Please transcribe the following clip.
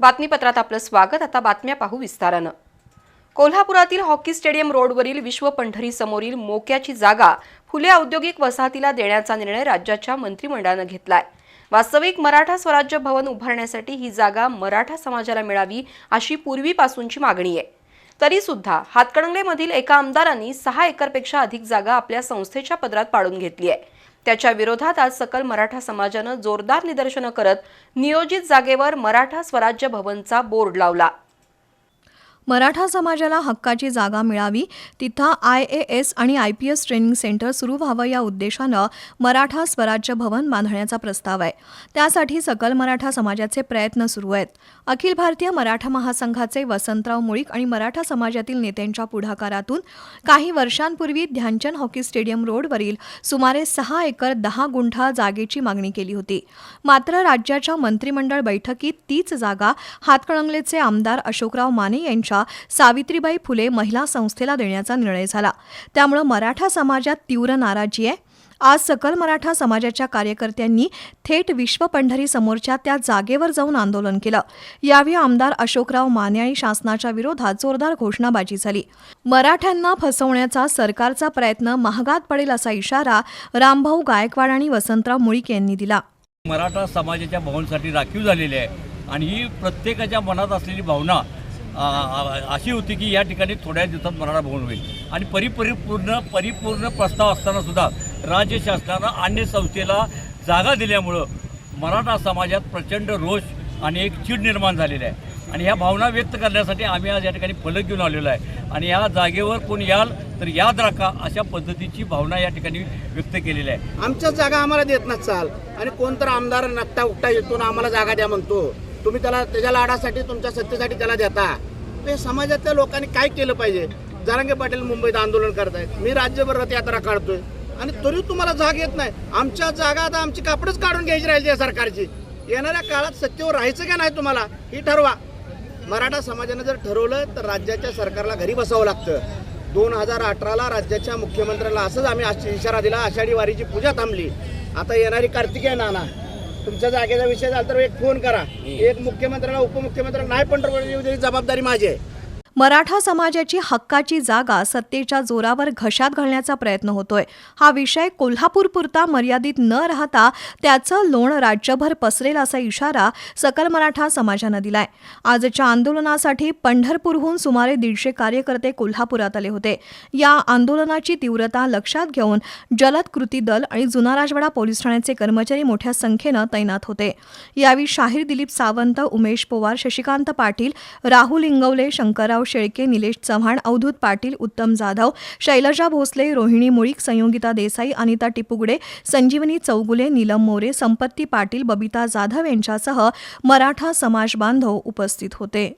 बातमीपत्रात आपलं स्वागत. आता बातम्या पाहू विस्तारानं. कोल्हापुरातील हॉकी स्टेडियम रोडवरील विश्व पंढरी समोरील मोक्याची जागा फुले औद्योगिक वसाहतीला देण्याचा निर्णय राज्याच्या मंत्रिमंडळानं घेतलाय. वास्तविक मराठा स्वराज्य भवन उभारण्यासाठी ही जागा मराठा समाजाला मिळावी अशी पूर्वीपासूनची मागणी आहे. तरी सुद्धा हातकणंगलेमधील एका आमदारांनी सहा एकरपेक्षा अधिक जागा आपल्या संस्थेच्या पदरात पाडून घेतली आहे. त्याच्या विरोधात आज सकल मराठा समाजानं जोरदार निदर्शनं करत नियोजित जागेवर मराठा स्वराज्य भवनचा बोर्ड लावला. मराठा समाजाला हक्काची जागा मिळावी तिथं आय ए एस आणि I P S training centre सुरू व्हावं या उद्देशानं मराठा स्वराज्य भवन बांधण्याचा प्रस्ताव आहे. त्यासाठी सकल मराठा समाजाचे प्रयत्न सुरू आहेत. अखिल भारतीय मराठा महासंघाचे वसंतराव मुळीक आणि मराठा समाजातील नेत्यांच्या पुढाकारातून काही वर्षांपूर्वी ध्यानचंद हॉकी स्टेडियम रोडवरील सुमारे सहा एकर दहा गुंठा जागेची मागणी केली होती. मात्र राज्याच्या मंत्रिमंडळ बैठकीत तीच जागा हातकणंगलेचे आमदार अशोकराव माने यांच्या सावित्रीबाई फुले महिला संस्थेला देण्याचा निर्णय झाला. त्यामुळं मराठा समाजात तीव्र नाराजी आहे. आज सकल मराठा समाजाच्या कार्यकर्त्यांनी थेट विश्व पंढरी समोरच्या त्या जागेवर जाऊन आंदोलन केलं. यावेळी आमदार अशोकराव माने आणि शासनाच्या विरोधात जोरदार घोषणाबाजी झाली. मराठ्यांना फसवण्याचा सरकारचा प्रयत्न महागात पडेल असा इशारा रामभाऊ गायकवाड आणि वसंतराव मुळीक यांनी दिला. मराठा समाजाच्या भवनसाठी राखीव झालेली आहे. आणि ही प्रत्येकाच्या मनात असलेली भावना अशी होती की या ठिकाणी थोड्या दिवसात मराठा भवन होईल. आणि परिपरिपूर्ण परिपूर्ण प्रस्ताव असताना सुद्धा राज्य शासनानं अन्य संस्थेला जागा दिल्यामुळं मराठा समाजात प्रचंड रोष आणि एक चीड निर्माण झालेली आहे. आणि ह्या भावना व्यक्त करण्यासाठी आम्ही आज या ठिकाणी फलक घेऊन आलेलो आहे. आणि या जागेवर कोण याल तर याद राखा अशा पद्धतीची भावना या ठिकाणी व्यक्त केलेली आहे. आमच्या जागा आम्हाला देत नसाल आणि कोणतर आमदार नट्टा उकटा येतो ना आम्हाला जागा द्या म्हणतो. तुम्ही त्याला त्याच्या लाडासाठी तुमच्या सत्तेसाठी त्याला देता. हे समाजातल्या लोकांनी काय केलं पाहिजे? जरांगे पाटील मुंबईत आंदोलन करतायत. मी राज्यभर रथयात्रा काढतोय. आणि तरी तुम्हाला जाग येत नाही. आमच्या जागा आता आमची कापडच काढून घ्यायची राहिली या सरकारची. येणाऱ्या काळात सत्तेवर राहायचं का नाही तुम्हाला? ही ठरवा. मराठा समाजानं जर ठरवलं तर राज्याच्या सरकारला घरी बसावं लागतं. दोन हजार अठराला राज्याच्या मुख्यमंत्र्याला असंच आम्ही इशारा दिला. आषाढी वारीची पूजा थांबली. आता येणारी कार्तिकीय नाना. तुमच्या जागेचा विषय झाला तर एक फोन करा. एक मुख्यमंत्र्याला उपमुख्यमंत्र्याला नाही पंढरपूर जबाबदारी माझी आहे. मराठा समाजाची हक्काची जागा सत्तेच्या जोरावर घशात घालण्याचा प्रयत्न होतोय. हा विषय कोल्हापूर पुरता मर्यादित न राहता त्याचं लोण राज्यभर पसरेल असा इशारा सकल मराठा समाजानं दिलाय. आजच्या आंदोलनासाठी पंढरपूरहून सुमारे दीडशे कार्यकर्ते कोल्हापुरात आले होते. या आंदोलनाची तीव्रता लक्षात घेऊन जलद कृती दल आणि जुना राजवाडा पोलीस ठाण्याचे कर्मचारी मोठ्या संख्येनं तैनात होते. यावेळी शाहीर दिलीप सावंत उमेश पवार शशिकांत पाटील राहुल इंगवले शंकरराव शेळके निलेश चव्हाण अवधूत पाटील उत्तम जाधव शैलजा भोसले रोहिणी मुळीक संयोगिता देसाई अनिता टिपुगडे संजीवनी चौगुले नीलम मोरे संपत्ती पाटील बबिता जाधव यांच्यासह मराठा समाज बांधव उपस्थित होते.